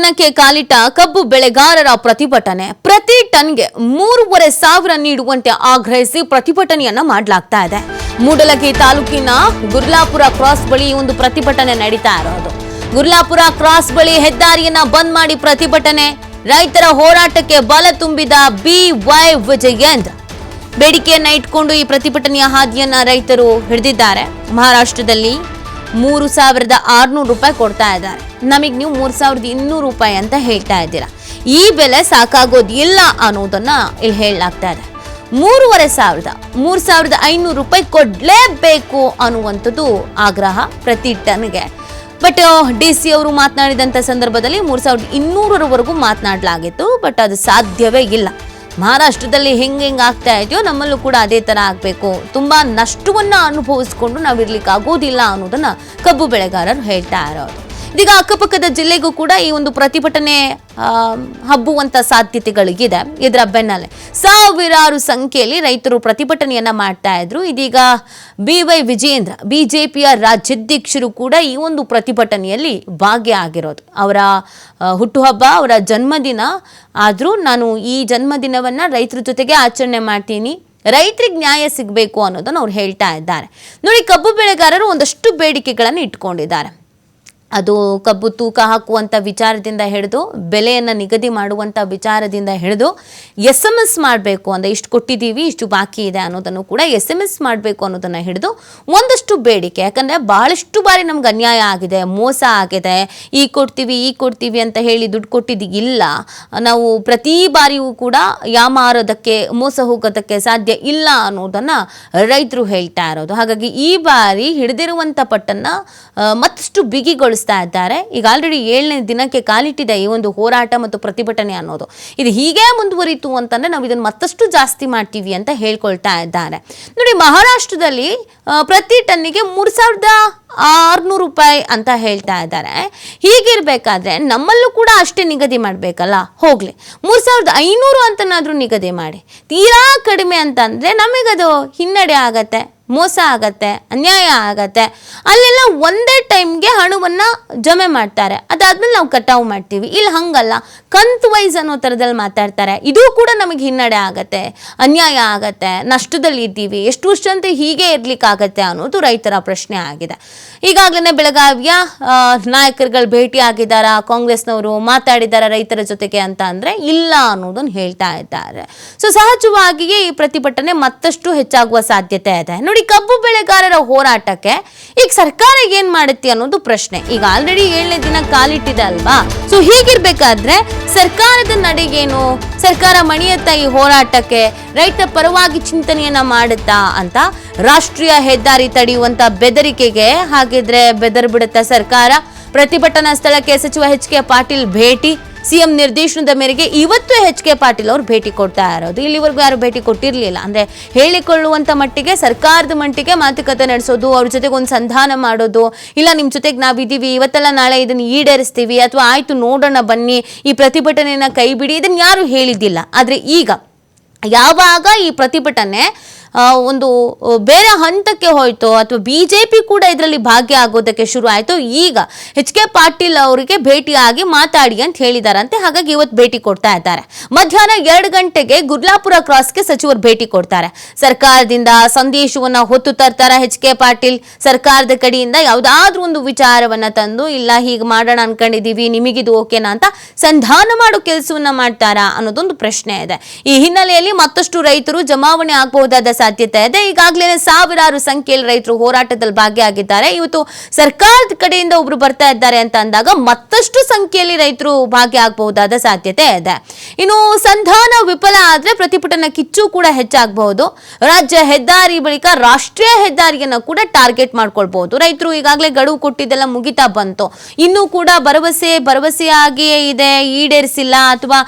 ದಿನಕ್ಕೆ ಕಾಲಿಟ್ಟ ಕಬ್ಬು ಬೆಳೆಗಾರರ ಪ್ರತಿಭಟನೆ. ಪ್ರತಿ ಟನ್ಗೆ ಮೂರುವರೆ ಸಾವಿರ ನೀಡುವಂತೆ ಆಗ್ರಹಿಸಿ ಪ್ರತಿಭಟನೆಯನ್ನ ಮಾಡಲಾಗ್ತಾ ಇದೆ. ಮೂಡಲಗಿ ತಾಲೂಕಿನ ಗುರ್ಲಾಪುರ ಕ್ರಾಸ್ ಬಳಿ ಒಂದು ಪ್ರತಿಭಟನೆ ನಡೀತಾ ಇರೋದು. ಗುರ್ಲಾಪುರ ಕ್ರಾಸ್ ಬಳಿ ಹೆದ್ದಾರಿಯನ್ನ ಬಂದ್ ಮಾಡಿ ಪ್ರತಿಭಟನೆ. ರೈತರ ಹೋರಾಟಕ್ಕೆ ಬಲ ತುಂಬಿದ ಬಿ ವೈ ವಿಜಯೇಂದ್ರ ಬೇಡಿಕೆಯನ್ನ ಇಟ್ಕೊಂಡು ಈ ಪ್ರತಿಭಟನೆಯ ಹಾದಿಯನ್ನ ರೈತರು ಹಿಡಿದಿದ್ದಾರೆ. ಮಹಾರಾಷ್ಟ್ರದಲ್ಲಿ ಮೂರು ಸಾವಿರದ ಆರುನೂರು ರೂಪಾಯಿ ಕೊಡ್ತಾ ಇದ್ದಾರೆ. ನಮಗೆ ನೀವು ಮೂರು ಸಾವಿರದ ಇನ್ನೂರು ರೂಪಾಯಿ ಅಂತ ಹೇಳ್ತಾ ಇದ್ದೀರಾ. ಈ ಬೆಲೆ ಸಾಕಾಗೋದಿಲ್ಲ ಅನ್ನೋದನ್ನು ಇಲ್ಲಿ ಹೇಳಲಾಗ್ತಾ ಇದೆ. ಮೂರುವರೆ ಸಾವಿರದ, ಮೂರು ಸಾವಿರದ ಐನೂರು ರೂಪಾಯಿ ಕೊಡಲೇಬೇಕು ಅನ್ನುವಂಥದ್ದು ಆಗ್ರಹ ಪ್ರತಿ ಟನ್ಗೆ. ಬಟ್ ಡಿ ಸಿ ಅವರು ಮಾತನಾಡಿದಂಥ ಸಂದರ್ಭದಲ್ಲಿ ಮೂರು ಸಾವಿರದ ಇನ್ನೂರರವರೆಗೂ ಮಾತನಾಡಲಾಗಿತ್ತು ಬಟ್ ಅದು ಸಾಧ್ಯವೇ ಇಲ್ಲ. ಮಹಾರಾಷ್ಟ್ರದಲ್ಲಿ ಹೆಂಗೆ ಹೆಂಗೆ ಆಗ್ತಾ ಇದೆಯೋ ನಮ್ಮಲ್ಲೂ ಕೂಡ ಅದೇ ಥರ ಆಗಬೇಕು. ತುಂಬ ನಷ್ಟವನ್ನು ಅನುಭವಿಸ್ಕೊಂಡು ನಾವು ಇರ್ಲಿಕ್ಕೆ ಆಗೋದಿಲ್ಲ ಅನ್ನೋದನ್ನು ಕಬ್ಬು ಬೆಳೆಗಾರರು ಹೇಳ್ತಾ ಇರೋದು. ಇದೀಗ ಅಕ್ಕಪಕ್ಕದ ಜಿಲ್ಲೆಗೂ ಕೂಡ ಈ ಒಂದು ಪ್ರತಿಭಟನೆ ಹಬ್ಬುವಂತ ಸಾಧ್ಯತೆಗಳಿಗಿದೆ ಇದರ ಬೆನ್ನಲ್ಲೇ. ಸಾವಿರಾರು ಸಂಖ್ಯೆಯಲ್ಲಿ ರೈತರು ಪ್ರತಿಭಟನೆಯನ್ನ ಮಾಡ್ತಾ ಇದ್ರು. ಇದೀಗ ಬಿ ವೈ ವಿಜೇಂದ್ರ ಬಿಜೆಪಿಯ ರಾಜ್ಯಾಧ್ಯಕ್ಷರು ಕೂಡ ಈ ಒಂದು ಪ್ರತಿಭಟನೆಯಲ್ಲಿ ಭಾಗಿಯಾಗಿರೋದು ಅವರ ಹುಟ್ಟುಹಬ್ಬ, ಅವರ ಜನ್ಮದಿನ ಆದರೂ ನಾನು ಈ ಜನ್ಮದಿನವನ್ನ ರೈತರ ಜೊತೆಗೆ ಆಚರಣೆ ಮಾಡ್ತೀನಿ. ರೈತರಿಗೆ ನ್ಯಾಯ ಸಿಗಬೇಕು ಅನ್ನೋದನ್ನು ಅವ್ರು ಹೇಳ್ತಾ ಇದ್ದಾರೆ. ನೋಡಿ ಕಬ್ಬು ಬೆಳೆಗಾರರು ಒಂದಷ್ಟು ಬೇಡಿಕೆಗಳನ್ನು ಇಟ್ಕೊಂಡಿದ್ದಾರೆ. ಅದು ಕಬ್ಬು ತೂಕ ಹಾಕುವಂಥ ವಿಚಾರದಿಂದ ಹಿಡಿದು, ಬೆಲೆಯನ್ನು ನಿಗದಿ ಮಾಡುವಂಥ ವಿಚಾರದಿಂದ ಹಿಡಿದು ಎಸ್ ಎಂ ಎಸ್ ಮಾಡಬೇಕು ಅಂದರೆ ಇಷ್ಟು ಕೊಟ್ಟಿದ್ದೀವಿ, ಇಷ್ಟು ಬಾಕಿ ಇದೆ ಅನ್ನೋದನ್ನು ಕೂಡ ಎಸ್ ಎಂ ಎಸ್ ಮಾಡಬೇಕು ಅನ್ನೋದನ್ನು ಹಿಡಿದು ಒಂದಷ್ಟು ಬೇಡಿಕೆ. ಯಾಕಂದರೆ ಭಾಳಷ್ಟು ಬಾರಿ ನಮ್ಗೆ ಅನ್ಯಾಯ ಆಗಿದೆ, ಮೋಸ ಆಗಿದೆ. ಈ ಕೊಡ್ತೀವಿ ಈ ಕೊಡ್ತೀವಿ ಅಂತ ಹೇಳಿ ದುಡ್ಡು ಕೊಟ್ಟಿದ್ದು ಇಲ್ಲ. ನಾವು ಪ್ರತಿ ಬಾರಿಯೂ ಕೂಡ ಯಾಮಾರೋದಕ್ಕೆ ಮೋಸ ಹೋಗೋದಕ್ಕೆ ಸಾಧ್ಯ ಇಲ್ಲ ಅನ್ನೋದನ್ನು ರೈತರು ಹೇಳ್ತಾ ಇರೋದು. ಹಾಗಾಗಿ ಈ ಬಾರಿ ಹಿಡಿದಿರುವಂಥ ಪಟ್ಟನ್ನು ಮತ್ತಷ್ಟು ಮತ್ತಷ್ಟು ಇದ್ದಾರೆ. ಈಗ ಆಲ್ರೆಡಿ ಏಳನೇ ದಿನಕ್ಕೆ ಕಾಲಿಟ್ಟಿದೆ ಈ ಒಂದು ಹೋರಾಟ ಮತ್ತು ಪ್ರತಿಭಟನೆ ಅನ್ನೋದು. ಇದು ಹೀಗೆ ಮುಂದುವರಿತು ಅಂತಂದ್ರೆ ನಾವು ಇದನ್ನು ಮತ್ತಷ್ಟು ಜಾಸ್ತಿ ಮಾಡ್ತೀವಿ ಅಂತ ಹೇಳ್ಕೊಳ್ತಾ ಇದ್ದಾರೆ. ನೋಡಿ, ಮಹಾರಾಷ್ಟ್ರದಲ್ಲಿ ಪ್ರತಿ ಟನ್ನಿಗೆ ಮೂರು ಸಾವಿರದ ಆರ್ನೂರು ರೂಪಾಯಿ ಅಂತ ಹೇಳ್ತಾ ಇದ್ದಾರೆ. ಹೀಗಿರ್ಬೇಕಾದ್ರೆ ನಮ್ಮಲ್ಲೂ ಕೂಡ ಅಷ್ಟೇ ನಿಗದಿ ಮಾಡಬೇಕಲ್ಲ? ಹೋಗ್ಲಿ. ಮೂರು ಸಾವಿರದ ಐನೂರು ಅಂತನಾದ್ರೂ ನಿಗದಿ ಮಾಡಿ. ತೀರಾ ಕಡಿಮೆ ಅಂತಂದ್ರೆ ನಮಗದು ಹಿನ್ನಡೆ ಆಗತ್ತೆ. ಮೋಸ ಆಗತ್ತೆ, ಅನ್ಯಾಯ ಆಗತ್ತೆ, ಅಲ್ಲೆಲ್ಲ ಒಂದೇ ಟೈಮ್ಗೆ ಹಣವನ್ನು ಜಮೆ ಮಾಡ್ತಾರೆ. ಅದಾದ್ಮೇಲೆ ನಾವು ಕಟಾವು ಮಾಡ್ತೀವಿ. ಇಲ್ಲಿ ಹಂಗಲ್ಲ. ಕಂತು ವೈಸ್ ಅನ್ನೋ ಥರದಲ್ಲಿ ಮಾತಾಡ್ತಾರೆ. ಇದು ಕೂಡ ನಮಗೆ ಹಿನ್ನಡೆ ಆಗತ್ತೆ, ಅನ್ಯಾಯ ಆಗತ್ತೆ, ನಷ್ಟದಲ್ಲಿ ಇದ್ದೀವಿ, ಎಷ್ಟು ವರ್ಷ ಅಂತ ಹೀಗೆ ಇರ್ಲಿಕ್ಕಾಗತ್ತೆ ಅನ್ನೋದು ರೈತರ ಪ್ರಶ್ನೆ ಆಗಿದೆ. ಈಗಾಗಲೇ ಬೆಳಗಾವಿಯ ನಾಯಕರುಗಳು ಭೇಟಿ ಆಗಿದ್ದಾರ, ಕಾಂಗ್ರೆಸ್ನವರು ಮಾತಾಡಿದಾರ ರೈತರ ಜೊತೆಗೆ ಅಂತ ಅಂದರೆ ಇಲ್ಲ ಅನ್ನೋದನ್ನು ಹೇಳ್ತಾ ಇದ್ದಾರೆ. ಸೊ ಸಹಜವಾಗಿಯೇ ಈ ಪ್ರತಿಭಟನೆ ಮತ್ತಷ್ಟು ಹೆಚ್ಚಾಗುವ ಸಾಧ್ಯತೆ ಇದೆ. ನೋಡಿ ಕಬ್ಬು ಬೆಳೆಗಾರರ ಹೋರಾಟಕ್ಕೆ ಈಗ ಸರ್ಕಾರ ಏನ್ ಮಾಡುತ್ತೆ ಅನ್ನೋದು ಪ್ರಶ್ನೆ. ಈಗ ಆಲ್ರೆಡಿ ಏಳನೇ ದಿನ ಕಾಲಿಟ್ಟಿದೆ ಅಲ್ವಾ? ಸೊ ಹೀಗಿರ್ಬೇಕಾದ್ರೆ ಸರ್ಕಾರದ ನಡೆಗೇನು? ಸರ್ಕಾರ ಮಣಿಯತ್ತ ಈ ಹೋರಾಟಕ್ಕೆ ರೈತ ಪರವಾಗಿ ಚಿಂತನೆಯನ್ನ ಮಾಡುತ್ತಾ ಅಂತ ರಾಷ್ಟ್ರೀಯ ಹೆದ್ದಾರಿ ತಡೆಯುವಂತ ಬೆದರಿಕೆಗೆ ಹಾಗಿದ್ರೆ ಬೆದರ್ ಬಿಡುತ್ತಾ ಸರ್ಕಾರ. ಪ್ರತಿಭಟನಾ ಸ್ಥಳಕ್ಕೆ ಸಚಿವ ಎಚ್ ಕೆ ಪಾಟೀಲ್ ಭೇಟಿ. ಸಿಎಂ ನಿರ್ದೇಶನದ ಮೇರೆಗೆ ಇವತ್ತು ಎಚ್ ಕೆ ಪಾಟೀಲ್ ಅವರು ಭೇಟಿ ಕೊಡ್ತಾ ಇರೋದು. ಇಲ್ಲಿವರೆಗೂ ಯಾರು ಭೇಟಿ ಕೊಟ್ಟಿರಲಿಲ್ಲ. ಅಂದ್ರೆ ಹೇಳಿಕೊಳ್ಳುವಂತ ಮಟ್ಟಿಗೆ, ಸರ್ಕಾರದ ಮಟ್ಟಿಗೆ ಮಾತುಕತೆ ನಡೆಸೋದು, ಅವ್ರ ಜೊತೆಗೆ ಒಂದು ಸಂಧಾನ ಮಾಡೋದು, ಇಲ್ಲ ನಿಮ್ಮ ಜೊತೆಗೆ ನಾವಿದ್ದೀವಿ, ಇವತ್ತೆಲ್ಲ ನಾಳೆ ಇದನ್ನ ಈಡೇರಿಸ್ತೀವಿ, ಅಥವಾ ಆಯ್ತು ನೋಡೋಣ ಬನ್ನಿ, ಈ ಪ್ರತಿಭಟನೆಯನ್ನ ಕೈ ಬಿಡಿ ಇದನ್ನ ಯಾರು ಹೇಳಿದ್ದಿಲ್ಲ. ಆದರೆ ಈಗ, ಯಾವಾಗ ಈ ಪ್ರತಿಭಟನೆ ಒಂದು ಬೇರೆ ಹಂತಕ್ಕೆ ಹೋಯಿತು. ಅಥವಾ ಬಿ ಜೆ ಪಿ ಕೂಡ ಇದರಲ್ಲಿ ಭಾಗಿಯಾಗೋದಕ್ಕೆ ಶುರು ಆಯಿತು. ಈಗ ಎಚ್ ಕೆ ಪಾಟೀಲ್ ಅವರಿಗೆ ಭೇಟಿಯಾಗಿ ಮಾತಾಡಿ ಅಂತ ಹೇಳಿದಾರಂತೆ. ಹಾಗಾಗಿ ಇವತ್ತು ಭೇಟಿ ಕೊಡ್ತಾ ಇದ್ದಾರೆ. ಮಧ್ಯಾಹ್ನ ಎರಡು ಗಂಟೆಗೆ ಗುರ್ಲಾಪುರ ಕ್ರಾಸ್ಗೆ ಸಚಿವರು ಭೇಟಿ ಕೊಡ್ತಾರೆ. ಸರ್ಕಾರದಿಂದ ಸಂದೇಶವನ್ನ ಹೊತ್ತು ತರ್ತಾರ ಎಚ್ ಕೆ ಪಾಟೀಲ್? ಸರ್ಕಾರದ ಕಡೆಯಿಂದ ಯಾವುದಾದ್ರೂ ಒಂದು ವಿಚಾರವನ್ನ ತಂದು, ಇಲ್ಲ, ಹೀಗೆ ಮಾಡೋಣ ಅನ್ಕೊಂಡಿದೀವಿ, ನಿಮಗಿದು ಓಕೆನಾ ಅಂತ ಸಂಧಾನ ಮಾಡೋ ಕೆಲಸವನ್ನ ಮಾಡ್ತಾರಾ ಅನ್ನೋದೊಂದು ಪ್ರಶ್ನೆ ಇದೆ. ಈ ಹಿನ್ನೆಲೆಯಲ್ಲಿ ಮತ್ತಷ್ಟು ರೈತರು ಜಮಾವಣೆ ಆಗಬಹುದಾದ ಸಾಧ್ಯತೆ ಇದೆ. ಈಗಾಗಲೇ ಸಾವಿರಾರು ಸಂಖ್ಯೆಯಲ್ಲಿ ರೈತರು ಹೋರಾಟದಲ್ಲಿ ಭಾಗಿಯಾಗಿದ್ದಾರೆ. ಇವತ್ತು ಸರ್ಕಾರದ ಕಡೆಯಿಂದ ಒಬ್ರು ಬರ್ತಾ ಇದ್ದಾರೆ ಅಂತ ಅಂದಾಗ ಮತ್ತಷ್ಟು ಸಂಖ್ಯೆಯಲ್ಲಿ ರೈತರು ಭಾಗಿಯಾಗಬಹುದಾದ ಸಾಧ್ಯತೆ ಇದೆ. ಇನ್ನು ಸಂಧಾನ ವಿಫಲ ಆದ್ರೆ ಪ್ರತಿಭಟನಾ ಕಿಚ್ಚು ಕೂಡ ಹೆಚ್ಚಾಗಬಹುದು. ರಾಜ್ಯ ಹೆದ್ದಾರಿ ಬಳಿಕ ರಾಷ್ಟ್ರೀಯ ಹೆದ್ದಾರಿಯನ್ನು ಕೂಡ ಟಾರ್ಗೆಟ್ ಮಾಡ್ಕೊಳ್ಬಹುದು. ರೈತರು ಈಗಾಗಲೇ ಗಡುವು ಕೊಟ್ಟಿದ್ದೆಲ್ಲ ಮುಗಿತಾ ಬಂತು. ಇನ್ನೂ ಕೂಡ ಭರವಸೆ, ಭರವಸೆಯಾಗಿಯೇ ಇದೆ. ಈಡೇರಿಸಿಲ್ಲ ಅಥವಾ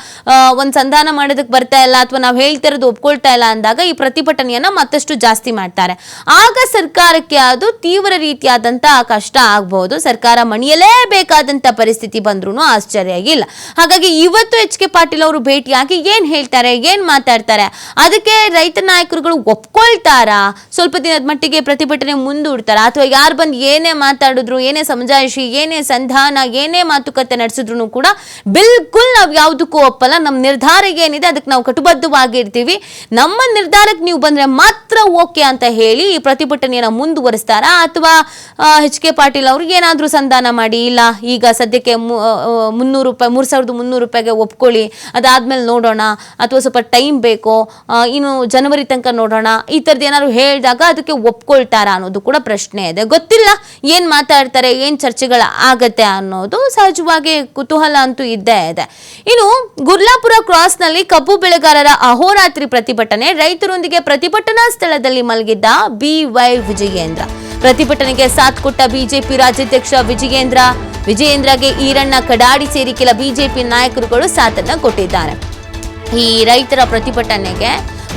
ಒಂದು ಸಂಧಾನ ಮಾಡೋದಕ್ಕೆ ಬರ್ತಾ ಇಲ್ಲ ಅಥವಾ ನಾವು ಹೇಳ್ತಿರೋದು ಒಪ್ಕೊಳ್ತಾ ಇಲ್ಲ ಅಂದಾಗ ಈ ಪ್ರತಿಭಟನೆಯನ್ನ ಬೆಲೆಯನ್ನ ಮತ್ತಷ್ಟು ಜಾಸ್ತಿ ಮಾಡ್ತಾರೆ. ಆಗ ಸರ್ಕಾರಕ್ಕೆ ಅದು ತೀವ್ರ ರೀತಿಯಾದಂತಹ ಕಷ್ಟ ಆಗಬಹುದು. ಸರ್ಕಾರ ಮಣಿಯಲೇಬೇಕಾದಂತ ಪರಿಸ್ಥಿತಿ ಬಂದ್ರೂ ಆಶ್ಚರ್ಯ ಆಗಿಲ್ಲ. ಹಾಗಾಗಿ ಇವತ್ತು ಎಚ್ ಕೆ ಪಾಟೀಲ್ ಅವರು ಭೇಟಿಯಾಗಿ ಏನ್ ಹೇಳ್ತಾರೆ, ಏನ್ ಮಾತಾಡ್ತಾರೆ, ಅದಕ್ಕೆ ರೈತ ನಾಯಕರುಗಳು ಒಪ್ಕೊಳ್ತಾರಾ? ಸ್ವಲ್ಪ ದಿನದ ಮಟ್ಟಿಗೆ ಪ್ರತಿಭಟನೆ ಮುಂದೂಡ್ತಾರ? ಅಥವಾ ಯಾರು ಬಂದು ಏನೇ ಮಾತಾಡಿದ್ರು, ಏನೇ ಸಮಜಾಯಿಷಿ, ಏನೇ ಸಂಧಾನ, ಏನೇ ಮಾತುಕತೆ ನಡೆಸಿದ್ರು ಕೂಡ ಬಿಲ್ಕುಲ್ ನಾವು ಯಾವುದಕ್ಕೂ ಒಪ್ಪಲ್ಲ. ನಮ್ಮ ನಿರ್ಧಾರ ಏನಿದೆ, ಅದಕ್ಕೆ ನಾವು ಕಟುಬದ್ಧವಾಗಿರ್ತೀವಿ. ನಮ್ಮ ನಿರ್ಧಾರಕ್ಕೆ ನೀವು ಬಂದ್ರೆ ಮಾತ್ರ ಓಕೆ ಅಂತ ಹೇಳಿ ಈ ಪ್ರತಿಭಟನೆಯನ್ನು ಮುಂದುವರಿಸ್ತಾರಾ? ಅಥವಾ ಎಚ್ ಕೆ ಪಾಟೀಲ್ ಅವ್ರಿಗೆ ಏನಾದರೂ ಸಂಧಾನ ಮಾಡಿ? ಇಲ್ಲ, ಈಗ ಸದ್ಯಕ್ಕೆ ಮುನ್ನೂರು ರೂಪಾಯಿ, ಮೂರು ಸಾವಿರದ ಮುನ್ನೂರು ರೂಪಾಯಿಗೆ ಒಪ್ಕೊಳ್ಳಿ, ಅದಾದ್ಮೇಲೆ ನೋಡೋಣ, ಅಥವಾ ಸ್ವಲ್ಪ ಟೈಮ್ ಬೇಕು ಇನ್ನು ಜನವರಿ ತನಕ ನೋಡೋಣ, ಈ ಥರದ್ದು ಏನಾದ್ರು ಹೇಳಿದಾಗ ಅದಕ್ಕೆ ಒಪ್ಕೊಳ್ತಾರಾ ಅನ್ನೋದು ಕೂಡ ಪ್ರಶ್ನೆ ಇದೆ. ಗೊತ್ತಿಲ್ಲ, ಏನು ಮಾತಾಡ್ತಾರೆ, ಏನು ಚರ್ಚೆಗಳ ಆಗತ್ತೆ ಅನ್ನೋದು ಸಹಜವಾಗಿ ಕುತೂಹಲ ಅಂತೂ ಇದ್ದೇ ಇದೆ. ಇನ್ನು ಗುರ್ಲಾಪುರ ಕ್ರಾಸ್ನಲ್ಲಿ ಕಬ್ಬು ಬೆಳೆಗಾರರ ಅಹೋರಾತ್ರಿ ಪ್ರತಿಭಟನೆ, ರೈತರೊಂದಿಗೆ ಪ್ರತಿಭಟನಾ ಸ್ಥಳದಲ್ಲಿ ಮಲಗಿದ್ದ ಬಿವೈ ವಿಜಯೇಂದ್ರ. ಪ್ರತಿಭಟನೆಗೆ ಸಾಥ್ ಕೊಟ್ಟ ಬಿಜೆಪಿ ರಾಜ್ಯಾಧ್ಯಕ್ಷ ವಿಜಯೇಂದ್ರ. ವಿಜಯೇಂದ್ರಗೆ ಈರಣ್ಣ ಕಡಾಡಿ ಸೇರಿ ಕೆಲ ಬಿಜೆಪಿ ನಾಯಕರುಗಳು ಸಾಥನ್ನ ಕೊಟ್ಟಿದ್ದಾರೆ. ಈ ರೈತರ ಪ್ರತಿಭಟನೆಗೆ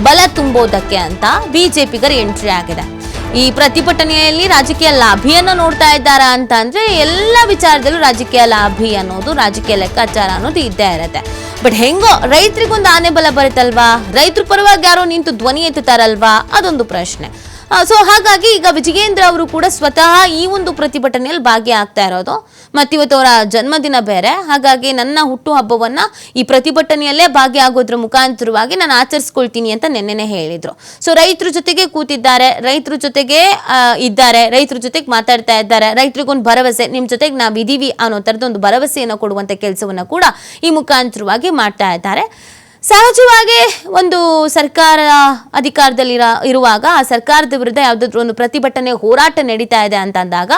ಬಲ ತುಂಬೋದಕ್ಕೆ ಅಂತ ಬಿಜೆಪಿಗರ ಎಂಟ್ರಿ ಆಗಿದೆ. ಈ ಪ್ರತಿಭಟನೆಯಲ್ಲಿ ರಾಜಕೀಯ ಲಾಭಿಯನ್ನು ನೋಡ್ತಾ ಇದ್ದಾರಾ ಅಂತ ಅಂದ್ರೆ ಎಲ್ಲ ವಿಚಾರದಲ್ಲೂ ರಾಜಕೀಯ ಲಾಭಿ ಅನ್ನೋದು, ರಾಜಕೀಯ ಲೆಕ್ಕಾಚಾರ ಅನ್ನೋದು ಇದ್ದೇ ಇರತ್ತೆ. ಬಟ್ ಹೆಂಗೋ ರೈತರಿಗೊಂದು ಆನೆ ಬಲ ಬರುತ್ತಲ್ವಾ? ರೈತರ ಪರವಾಗಿ ಯಾರೋ ನಿಂತು ಧ್ವನಿ ಎತ್ತುತ್ತಾರಲ್ವಾ? ಅದೊಂದು ಪ್ರಶ್ನೆ. ಸೊ ಹಾಗಾಗಿ ಈಗ ವಿಜಯೇಂದ್ರ ಅವರು ಕೂಡ ಸ್ವತಃ ಈ ಒಂದು ಪ್ರತಿಭಟನೆಯಲ್ಲಿ ಭಾಗಿಯಾಗ್ತಾ ಇರೋದು. ಮತ್ತಿವತ್ತು ಅವರ ಜನ್ಮದಿನ ಬೇರೆ. ಹಾಗಾಗಿ ನನ್ನ ಹುಟ್ಟುಹಬ್ಬವನ್ನ ಈ ಪ್ರತಿಭಟನೆಯಲ್ಲೇ ಭಾಗಿಯಾಗೋದ್ರ ಮುಖಾಂತರವಾಗಿ ನಾನು ಆಚರಿಸ್ಕೊಳ್ತೀನಿ ಅಂತ ನಿನ್ನೆನೆ ಹೇಳಿದ್ರು. ಸೊ ರೈತರ ಜೊತೆಗೆ ಕೂತಿದ್ದಾರೆ. ರೈತರ ಜೊತೆಗೆ ಇದ್ದಾರೆ. ರೈತರ ಜೊತೆಗೆ ಮಾತಾಡ್ತಾ ಇದ್ದಾರೆ. ರೈತರಿಗೊಂದು ಭರವಸೆ ನಿಮ್ಮ ಜೊತೆಗೆ ನಾವು ಇದೀವಿ ಅನ್ನೋ ತರದೊಂದು ಭರವಸೆಯನ್ನು ಕೊಡುವಂತ ಕೆಲಸವನ್ನ ಕೂಡ ಈ ಮುಖಾಂತರವಾಗಿ ಮಾಡ್ತಾ ಇದ್ದಾರೆ. ಸಹಜವಾಗಿ ಒಂದು ಸರ್ಕಾರ ಅಧಿಕಾರದಲ್ಲಿ ಇರುವಾಗ ಆ ಸರ್ಕಾರದ ವಿರುದ್ಧ ಯಾವುದಾದ್ರೂ ಒಂದು ಪ್ರತಿಭಟನೆ, ಹೋರಾಟ ನಡೀತಾ ಇದೆ ಅಂತ ಅಂದಾಗ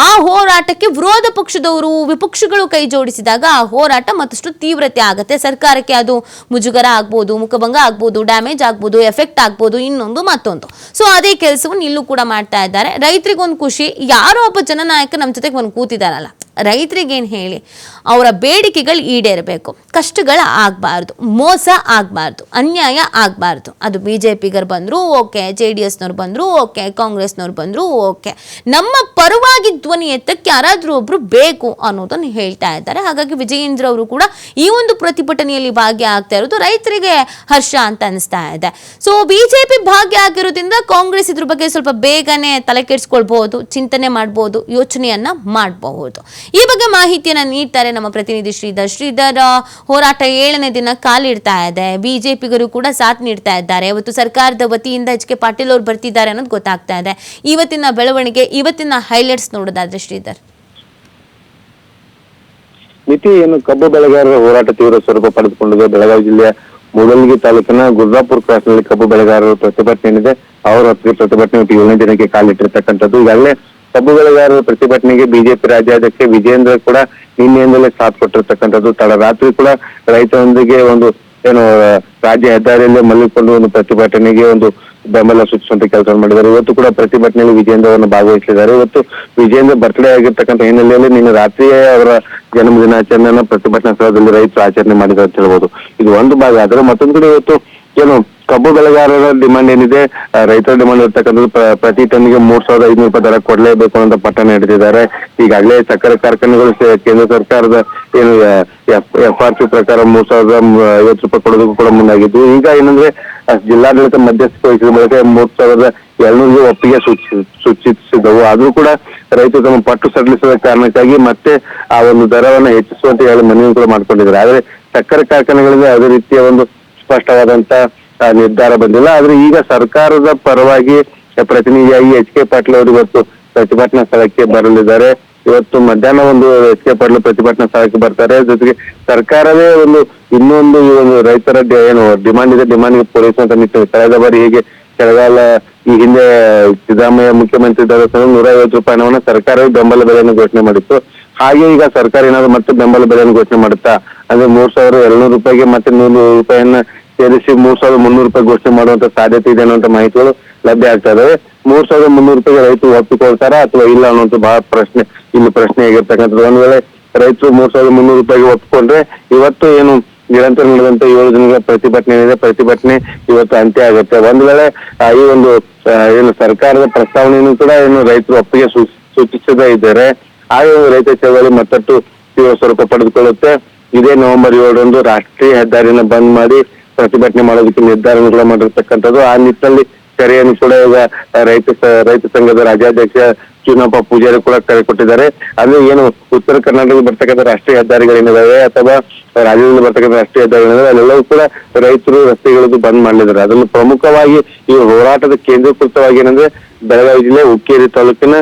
ಆ ಹೋರಾಟಕ್ಕೆ ವಿರೋಧ ಪಕ್ಷದವರು ವಿಪಕ್ಷಗಳು ಕೈ ಜೋಡಿಸಿದಾಗ ಆ ಹೋರಾಟ ಮತ್ತಷ್ಟು ತೀವ್ರತೆ ಆಗುತ್ತೆ. ಸರ್ಕಾರಕ್ಕೆ ಅದು ಮುಜುಗರ ಆಗ್ಬೋದು, ಮುಖಭಂಗ ಆಗ್ಬೋದು, ಡ್ಯಾಮೇಜ್ ಆಗ್ಬೋದು, ಎಫೆಕ್ಟ್ ಆಗ್ಬೋದು, ಇನ್ನೊಂದು ಮತ್ತೊಂದು. ಸೊ ಅದೇ ಕೆಲಸವನ್ನು ಇಲ್ಲೂ ಕೂಡ ಮಾಡ್ತಾ ಇದ್ದಾರೆ. ರೈತರಿಗೊಂದು ಖುಷಿ, ಯಾರೋ ಒಬ್ಬ ಜನನಾಯಕ ನಮ್ಮ ಜೊತೆಗೆ ಒಂದು ಕೂತಿದಾರಲ್ಲ. ರೈತರಿಗೇನು ಹೇಳಿ? ಅವರ ಬೇಡಿಕೆಗಳು ಈಡೇರಬೇಕು. ಕಷ್ಟಗಳು ಆಗಬಾರ್ದು. ಮೋಸ ಆಗಬಾರ್ದು. ಅನ್ಯಾಯ ಆಗಬಾರ್ದು. ಅದು ಬಿ ಜೆ ಪಿಗರು ಬಂದರೂ ಓಕೆ ಜೆ ಡಿ ಎಸ್ನವ್ರು ಬಂದರೂ ಓಕೆ, ಕಾಂಗ್ರೆಸ್ನವ್ರು ಬಂದರೂ ಓಕೆ. ನಮ್ಮ ಪರವಾಗಿ ಧ್ವನಿ ಎತ್ತಕ್ಕೆ ಯಾರಾದರೂ ಒಬ್ಬರು ಬೇಕು ಅನ್ನೋದನ್ನು ಹೇಳ್ತಾ ಇದ್ದಾರೆ. ಹಾಗಾಗಿ ವಿಜಯೇಂದ್ರ ಅವರು ಕೂಡ ಈ ಒಂದು ಪ್ರತಿಭಟನೆಯಲ್ಲಿ ಭಾಗಿಯಾಗ್ತಾ ಇರೋದು ರೈತರಿಗೆ ಹರ್ಷ ಅಂತ ಅನಿಸ್ತಾ ಇದೆ. ಸೊ ಬಿ ಜೆ ಪಿ ಭಾಗಿಯಾಗಿರೋದ್ರಿಂದ ಕಾಂಗ್ರೆಸ್ ಇದ್ರ ಬಗ್ಗೆ ಸ್ವಲ್ಪ ಬೇಗನೆ ತಲೆ ಕೆಡಿಸ್ಕೊಳ್ಬಹುದು ಚಿಂತನೆ ಮಾಡ್ಬೋದು, ಯೋಚನೆಯನ್ನು ಮಾಡಬಹುದು. ಈ ಬಗ್ಗೆ ಮಾಹಿತಿಯನ್ನ ನೀಡ್ತಾರೆ ನಮ್ಮ ಪ್ರತಿನಿಧಿ ಶ್ರೀಧರ್. ಶ್ರೀಧರ್ ಹೋರಾಟ ಏಳನೇ ದಿನ ಕಾಲಿಡ್ತಾ ಇದೆ. ಬಿಜೆಪಿಗರು ಕೂಡ ಸಾಥ್ ನೀಡ್ತಾ ಇದ್ದಾರೆ. ಇವತ್ತು ಸರ್ಕಾರದ ವತಿಯಿಂದ ಎಚ್ ಕೆ ಪಾಟೀಲ್ ಅವರು ಬರ್ತಿದ್ದಾರೆ ಅನ್ನೋದು ಗೊತ್ತಾಗ್ತಾ ಇದೆ. ಇವತ್ತಿನ ಬೆಳವಣಿಗೆ, ಇವತ್ತಿನ ಹೈಲೈಟ್ಸ್ ನೋಡೋದಾದ್ರೆ ಶ್ರೀಧರ್. ಮಿತಿ ಏನು ಕಬ್ಬು ಬೆಳೆಗಾರರ ಹೋರಾಟ ತೀವ್ರ ಸ್ವರೂಪ ಪಡೆದುಕೊಂಡಿದೆ. ಬೆಳಗಾವಿ ಜಿಲ್ಲೆಯ ಮೂಡಲಗಿ ತಾಲೂಕಿನ ಗುರುದಾಪುರ್ ಕ್ರಾಸ್ನಲ್ಲಿ ಕಬ್ಬು ಬೆಳೆಗಾರರ ಪ್ರತಿಭಟನೆ ಏನಿದೆ, ಅವರ ಪ್ರತಿಭಟನೆ ಏಳನೇ ದಿನಕ್ಕೆ ಕಾಲಿಟ್ಟಿರ್ತಕ್ಕಂಥದ್ದು ಈಗಾಗಲೇ ಕಬ್ಬು ಬೆಳೆಗಾರರ ಪ್ರತಿಭಟನೆಗೆ ಬಿಜೆಪಿ ರಾಜ್ಯಾಧ್ಯಕ್ಷ ವಿಜೇಂದ್ರ ಕೂಡ ನಿನ್ನೆಯಿಂದಲೇ ಸಾಥ್ ಕೊಟ್ಟಿರ್ತಕ್ಕಂಥದ್ದು ತಡರಾತ್ರಿ ಕೂಡ ರೈತರೊಂದಿಗೆ ಒಂದು ಏನು ರಾಜ್ಯ ಹೆದ್ದಾರಿಯಲ್ಲಿ ಮಲ್ಲಿಕೊಂಡು ಒಂದು ಪ್ರತಿಭಟನೆಗೆ ಒಂದು ಬೆಂಬಲ ಸೂಚಿಸುವಂತ ಕೆಲಸ ಮಾಡಿದ್ದಾರೆ. ಇವತ್ತು ಕೂಡ ಪ್ರತಿಭಟನೆಯಲ್ಲಿ ವಿಜೇಂದ್ರವನ್ನು ಭಾಗವಹಿಸಿದ್ದಾರೆ ಇವತ್ತು ವಿಜೇಂದ್ರ ಬರ್ತ್ಡೇ ಆಗಿರ್ತಕ್ಕಂಥ ಹಿನ್ನೆಲೆಯಲ್ಲಿ ನಿನ್ನೆ ರಾತ್ರಿಯೇ ಅವರ ಜನ್ಮದಿನಾಚರಣೆಯನ್ನ ಪ್ರತಿಭಟನಾ ಸ್ಥಳದಲ್ಲಿ ರೈತರು ಆಚರಣೆ ಮಾಡಿದ್ದಾರೆ ಅಂತ ಹೇಳ್ಬೋದು. ಇದು ಒಂದು ಭಾಗ. ಆದರೆ ಮತ್ತೊಂದು ಕಡೆ ಇವತ್ತು ಏನು ಕಬ್ಬು ಬೆಳೆಗಾರರ ಡಿಮಾಂಡ್ ಏನಿದೆ ಆ, ರೈತರ ಡಿಮಾಂಡ್ ಇರ್ತಕ್ಕಂಥದ್ದು ಪ್ರ- ಪ್ರತಿ ಟನ್ಗೆ ಮೂರ್ ಸಾವಿರದ ಐನೂರು ರೂಪಾಯಿ ದರ ಕೊಡಲೇಬೇಕು ಅಂತ ಪಟ್ಟಣ ಹಿಡಿದಿದ್ದಾರೆ. ಈಗಾಗಲೇ ಸಕ್ಕರೆ ಕಾರ್ಖಾನೆಗಳು ಕೇಂದ್ರ ಸರ್ಕಾರದ ಏನು ಎಫ್ ಆರ್ ಪಿ ಪ್ರಕಾರ ಮೂರ್ ಸಾವಿರದ ಐವತ್ತು ರೂಪಾಯಿ ಕೊಡೋದಕ್ಕೂ ಕೂಡ ಮುಂದಾಗಿದ್ದು. ಈಗ ಏನಂದ್ರೆ ಜಿಲ್ಲಾಡಳಿತ ಮಧ್ಯಸ್ಥಿಕೆ ವಹಿಸಿದ ಬಳಿಕ ಮೂರ್ ಸಾವಿರದ ಏಳ್ನೂರಿಗೆ ಒಪ್ಪಿಗೆ ಸೂಚಿ- ಸೂಚಿಸಿದವು. ಆದ್ರೂ ಕೂಡ ರೈತರು ತಮ್ಮ ಪಟ್ಟು ಸಡಿಲಿಸದ ಕಾರಣಕ್ಕಾಗಿ ಮತ್ತೆ ಆ ಒಂದು ದರವನ್ನು ಹೆಚ್ಚಿಸುವಂತ ಹೇಳಿ ಮನವಿ ಕೂಡ ಮಾಡ್ಕೊಂಡಿದ್ದಾರೆ. ಆದ್ರೆ ಸಕ್ಕರೆ ಕಾರ್ಖಾನೆಗಳಿಗೆ ಅದೇ ರೀತಿಯ ಒಂದು ಸ್ಪಷ್ಟವಾದಂತ ನಿರ್ಧಾರ ಬಂದಿಲ್ಲ. ಆದ್ರೆ ಈಗ ಸರ್ಕಾರದ ಪರವಾಗಿ ಪ್ರತಿನಿಧಿಯಾಗಿ ಎಚ್ ಕೆ ಪಾಟೀಲ್ ಅವರು ಇವತ್ತು ಪ್ರತಿಭಟನಾ ಸ್ಥಳಕ್ಕೆ ಬರಲಿದ್ದಾರೆ. ಇವತ್ತು ಮಧ್ಯಾಹ್ನ ಒಂದು ಎಚ್ ಕೆ ಪಾಟೀಲ್ ಪ್ರತಿಭಟನಾ ಸ್ಥಳಕ್ಕೆ ಬರ್ತಾರೆ. ಜೊತೆಗೆ ಸರ್ಕಾರವೇ ಒಂದು, ಇನ್ನೊಂದು ಈ ಒಂದು ರೈತರ ಏನು, ಡಿಮಾಂಡ್ ಇದೆ. ಡಿಮಾಂಡ್ಗೆ ಪೂರೈಸುವಂತ ನಿಟ್ಟಿನಲ್ಲಿ ಕಳೆದ ಬಾರಿ ಹೇಗೆ ಕೆಳಗಾಲ ಈ ಹಿಂದೆ ಸಿದ್ದರಾಮಯ್ಯ ಮುಖ್ಯಮಂತ್ರಿ ಇದ್ದಾಗ ನೂರ ಐವತ್ತು ರೂಪಾಯಿ ಹಣವನ್ನು ಸರ್ಕಾರವೇ ಬೆಂಬಲ ಬೆಲೆಯನ್ನು ಘೋಷಣೆ ಮಾಡಿತ್ತು. ಹಾಗೆ ಈಗ ಸರ್ಕಾರ ಏನಾದ್ರು ಮತ್ತೆ ಬೆಂಬಲ ಬೆಲೆಯನ್ನು ಘೋಷಣೆ ಮಾಡುತ್ತಾ? ಅಂದ್ರೆ ಮೂರ್ ಸಾವಿರದ ಎರಡ್ನೂರು ರೂಪಾಯಿಗೆ ಮತ್ತೆ ನೂರು ರೂಪಾಯಿಯನ್ನ ಸೇರಿಸಿ ಮೂರ್ ಸಾವಿರದ ಮುನ್ನೂರು ರೂಪಾಯಿ ಘೋಷಣೆ ಮಾಡುವಂತ ಸಾಧ್ಯತೆ ಇದೆ ಅನ್ನುವಂತ ಮಾಹಿತಿಗಳು ಲಭ್ಯ ಆಗ್ತಾ ಇದಾವೆ. ಮೂರ್ ಸಾವಿರದ ಮುನ್ನೂರು ರೂಪಾಯಿಗೆ ರೈತರು ಒಪ್ಪಿಕೊಳ್ತಾರ ಅಥವಾ ಇಲ್ಲ ಅನ್ನುವಂತ ಬಹಳ ಪ್ರಶ್ನೆ, ಇಲ್ಲಿ ಪ್ರಶ್ನೆ ಆಗಿರ್ತಕ್ಕಂಥದ್ದು. ಒಂದ್ ವೇಳೆ ರೈತರು ಮೂರ್ ಸಾವಿರದ ಮುನ್ನೂರು ರೂಪಾಯಿಗೆ ಒಪ್ಪಿಕೊಂಡ್ರೆ ಇವತ್ತು ಏನು ನಿರಂತರ ನಡೆದಂತ ಏಳು ದಿನಗಳ ಪ್ರತಿಭಟನೆ ಏನಿದೆ ಪ್ರತಿಭಟನೆ ಇವತ್ತು ಅಂತ್ಯ ಆಗುತ್ತೆ. ಒಂದ್ ವೇಳೆ ಈ ಒಂದು ಏನು ಸರ್ಕಾರದ ಪ್ರಸ್ತಾವನೆಯನ್ನು ಕೂಡ ಏನು ರೈತರು ಒಪ್ಪಿಗೆ ಸೂಚಿ- ಸೂಚಿಸದೇ ಇದ್ದಾರೆ ಒಂದು ರೈತ ಚಳವಳಿ ಮತ್ತಷ್ಟು ತೀವ್ರ ಸ್ವರೂಪ ಪಡೆದುಕೊಳ್ಳುತ್ತೆ. ಇದೇ ನವೆಂಬರ್ ಏಳರಂದು ರಾಷ್ಟ್ರೀಯ ಹೆದ್ದಾರಿನ ಬಂದ್ ಮಾಡಿ ಪ್ರತಿಭಟನೆ ಮಾಡೋದಕ್ಕೆ ನಿರ್ಧಾರವನ್ನು ಕೂಡ ಮಾಡಿರ್ತಕ್ಕಂಥದ್ದು. ಆ ನಿಟ್ಟಿನಲ್ಲಿ ಕರೆಯನ್ನು ಕೂಡ ಈಗ ರೈತ ರೈತ ಸಂಘದ ರಾಜ್ಯಾಧ್ಯಕ್ಷ ಚುನಪ್ಪ ಪೂಜಾರಿ ಕೂಡ ಕರೆ ಕೊಟ್ಟಿದ್ದಾರೆ. ಅಂದ್ರೆ ಏನು, ಉತ್ತರ ಕರ್ನಾಟಕದಲ್ಲಿ ಬರ್ತಕ್ಕಂಥ ರಾಷ್ಟ್ರೀಯ ಹೆದ್ದಾರಿಗಳೇನಿದಾವೆ ಅಥವಾ ರಾಜ್ಯದಲ್ಲಿ ಬರ್ತಕ್ಕಂಥ ರಾಷ್ಟ್ರೀಯ ಹೆದ್ದಾರಿಗಳಿದಾವೆ ಅಲ್ಲೆಲ್ಲವೂ ಕೂಡ ರೈತರು ರಸ್ತೆಗಳದ್ದು ಬಂದ್ ಮಾಡಿದ್ದಾರೆ ಅದನ್ನು ಪ್ರಮುಖವಾಗಿ ಈ ಹೋರಾಟದ ಕೇಂದ್ರೀಕೃತವಾಗಿ ಏನಂದ್ರೆ ಬೆಳಗಾವಿ ಜಿಲ್ಲೆ ಹುಕ್ಕೇರಿ ತಾಲೂಕಿನ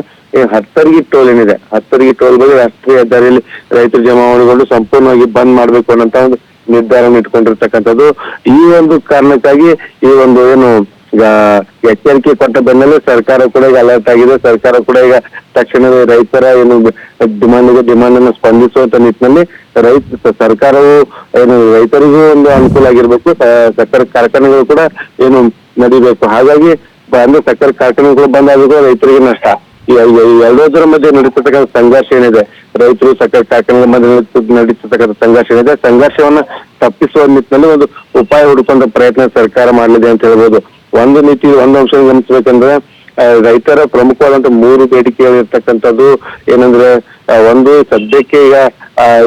ಹತ್ತರಿಗೆ ಟೋಲ್ ಏನಿದೆ, ಹತ್ತರಿಗೆ ಟೋಲ್ ಬಳಿ ರಾಷ್ಟ್ರೀಯ ಹೆದ್ದಾರಿಯಲ್ಲಿ ರೈತರು ಜಮಾವಣೆಗೊಂಡು ಸಂಪೂರ್ಣವಾಗಿ ಬಂದ್ ಮಾಡ್ಬೇಕು ಅನ್ನೋಂತ ಒಂದು ನಿರ್ಧಾರ ಇಟ್ಕೊಂಡಿರ್ತಕ್ಕಂಥದ್ದು ಈ ಒಂದು ಕಾರಣಕ್ಕಾಗಿ ಈ ಒಂದು ಏನು, ಈಗ ಎಚ್ಚರಿಕೆ ಕೊಟ್ಟ ಬೆನ್ನಲ್ಲೇ ಸರ್ಕಾರ ಕೂಡ ಈಗ ಅಲರ್ಟ್ ಆಗಿದೆ. ಸರ್ಕಾರ ಕೂಡ ಈಗ ತಕ್ಷಣವೇ ರೈತರ ಏನು ಡಿಮಾಂಡ್ ಇದೆ ಡಿಮಾಂಡ್ ಅನ್ನು ಸ್ಪಂದಿಸುವಂತ ನಿಟ್ಟಿನಲ್ಲಿ ರೈತ, ಸರ್ಕಾರವು ಏನು ರೈತರಿಗೂ ಒಂದು ಅನುಕೂಲ ಆಗಿರ್ಬೇಕು. ಸಕ್ಕರೆ ಕಾರ್ಖಾನೆಗಳು ಕೂಡ ಏನು ನಡಿಬೇಕು. ಹಾಗಾಗಿ ಅಂದ್ರೆ ಸಕ್ಕರೆ ಕಾರ್ಖಾನೆಗಳು ಬಂದಾಗ ರೈತರಿಗೆ ನಷ್ಟ. ಎರಡೋದರ ಮಧ್ಯೆ ನಡೀತಕ್ಕಂಥ ಸಂಘರ್ಷ ಏನಿದೆ, ರೈತರು ಸಕ್ಕರೆ ಕಾರ್ಖಾನೆಗಳ ಮಧ್ಯೆ ನಡೀತಕ್ಕಂಥ ಸಂಘರ್ಷ ಏನಿದೆ, ಸಂಘರ್ಷವನ್ನ ತಪ್ಪಿಸುವ ನಿಟ್ಟಿನಲ್ಲಿ ಒಂದು ಉಪಾಯ ಹುಡುಕುವಂತ ಪ್ರಯತ್ನ ಸರ್ಕಾರ ಮಾಡಲಿದೆ ಅಂತ ಹೇಳ್ಬೋದು. ಒಂದು ನೀತಿ, ಒಂದು ಅಂಶ ಗಮನಿಸಬೇಕಂದ್ರೆ ರೈತರ ಪ್ರಮುಖವಾದಂತ ಮೂರು ಬೇಡಿಕೆಗಳಿರ್ತಕ್ಕಂಥದ್ದು ಏನಂದ್ರೆ ಒಂದು ಸದ್ಯಕ್ಕೆ ಈಗ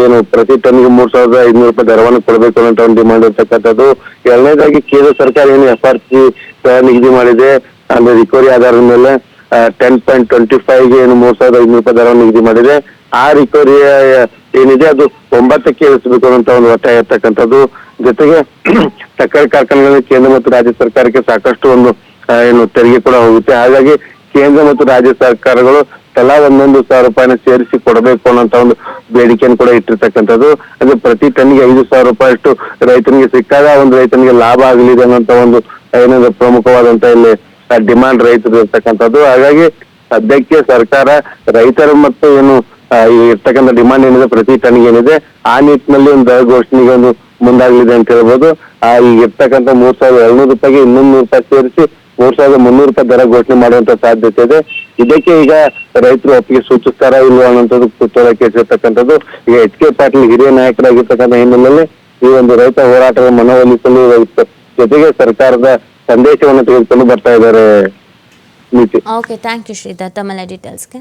ಏನು ಪ್ರತಿ ಟನ್ಗೆ ಮೂರ್ ಸಾವಿರದ ಐನೂರು ರೂಪಾಯಿ ದರವನ್ನು ಕೊಡಬೇಕು ಅನ್ನೋ ಒಂದು ಡಿಮಾಂಡ್ ಇರ್ತಕ್ಕಂಥದ್ದು. ಎರಡನೇದಾಗಿ ಕೇಂದ್ರ ಸರ್ಕಾರ ಏನು ಎಫ್ ಆರ್ ಪಿ ನಿಗದಿ ಮಾಡಿದೆ. ಅಂದ್ರೆ ರಿಕವರಿ ಆಧಾರದ ಮೇಲೆ ಟೆನ್ ಪಾಯಿಂಟ್ ಟ್ವೆಂಟಿ ಫೈವ್ಗೆ ಏನು ಮೂರ್ ಸಾವಿರದ ಐನೂರು ರೂಪಾಯಿ ದರವನ್ನು ನಿಗದಿ ಮಾಡಿದೆ ಆ ರಿಕವರಿ ಏನಿದೆ ಅದು ಒಂಬತ್ತಕ್ಕೆ ಇಳಿಸಬೇಕು ಅನ್ನೋ ಒಂದು ಒತ್ತಾಯ ಇರ್ತಕ್ಕಂಥದ್ದು. ಜೊತೆಗೆ ಸಕ್ಕರೆ ಕಾರ್ಖಾನೆಗಳಲ್ಲಿ ಕೇಂದ್ರ ಮತ್ತು ರಾಜ್ಯ ಸರ್ಕಾರಕ್ಕೆ ಸಾಕಷ್ಟು ಒಂದು ಏನು ತೆರಿಗೆ ಕೂಡ ಹೋಗುತ್ತೆ. ಹಾಗಾಗಿ ಕೇಂದ್ರ ಮತ್ತು ರಾಜ್ಯ ಸರ್ಕಾರಗಳು ತಲಾ ಒಂದೊಂದು ಸಾವಿರ ರೂಪಾಯಿನ ಸೇರಿಸಿ ಕೊಡಬೇಕು ಅನ್ನೋಂತ ಒಂದು ಬೇಡಿಕೆಯನ್ನು ಕೂಡ ಇಟ್ಟಿರ್ತಕ್ಕಂಥದ್ದು. ಅದು ಪ್ರತಿ ಟನ್ಗೆ ಐದು ಸಾವಿರ ರೂಪಾಯಿ ಅಷ್ಟು ರೈತನಿಗೆ ಸಿಕ್ಕಾಗ ಒಂದು ರೈತನಿಗೆ ಲಾಭ ಆಗಲಿದೆ ಅನ್ನೋಂತ ಒಂದು ಏನಂದ್ರೆ ಪ್ರಮುಖವಾದಂತ ಇಲ್ಲಿ ಡಿಮಾಂಡ್ ರೈತರು ಇರ್ತಕ್ಕಂಥದ್ದು. ಹಾಗಾಗಿ ಸದ್ಯಕ್ಕೆ ಸರ್ಕಾರ ರೈತರ ಮತ್ತು ಏನು ಈ ಇರ್ತಕ್ಕಂಥ ಡಿಮಾಂಡ್ ಏನಿದೆ, ಪ್ರತಿ ಟನ್ಗೆ ಏನಿದೆ, ಆ ನಿಟ್ಟಿನಲ್ಲಿ ಒಂದು ದರ ಘೋಷಣೆಗೆ ಒಂದು ಮುಂದಾಗಲಿದೆ ಅಂತ ಹೇಳ್ಬೋದು. ಆ, ಈಗ ಇರ್ತಕ್ಕಂಥ ಮೂರ್ ಸಾವಿರದ ಏಳ್ನೂರು ರೂಪಾಯಿಗೆ ಇನ್ನೊಂದು ನೂರು ರೂಪಾಯಿ ಸೇರಿಸಿ ಮೂರ್ ಸಾವಿರದ ಮುನ್ನೂರು ರೂಪಾಯಿ ದರ ಘೋಷಣೆ ಮಾಡುವಂತ ಸಾಧ್ಯತೆ ಇದೆ. ಇದಕ್ಕೆ ಈಗ ರೈತರು ಒಪ್ಪಿಗೆ ಸೂಚಿಸ್ತಾರ ಇಲ್ವಾ ಅನ್ನೋದು ಕುತೂಹಲಕ್ಕೆ ಇಟ್ಟಿರ್ತಕ್ಕಂಥದ್ದು ಈಗ ಎಚ್ ಕೆ ಪಾಟೀಲ್ ಹಿರಿಯ ನಾಯಕರಾಗಿರ್ತಕ್ಕಂಥ ಹಿನ್ನೆಲೆಯಲ್ಲಿ ಈ ಒಂದು ರೈತ ಹೋರಾಟದ ಮನವೊಲಿಸಲು ಜೊತೆಗೆ ಸರ್ಕಾರದ ಸಂದೇಶವನ್ನು ತೆಗೆದುಕೊಂಡು ಬರ್ತಾ ಇದ್ದಾರೆ ಓಕೆ ಥ್ಯಾಂಕ್ ಯು ಶ್ರೀಧರ್. ತಮ್ಮೆಲ್ಲ ಡೀಟೇಲ್ಸ್ಗೆ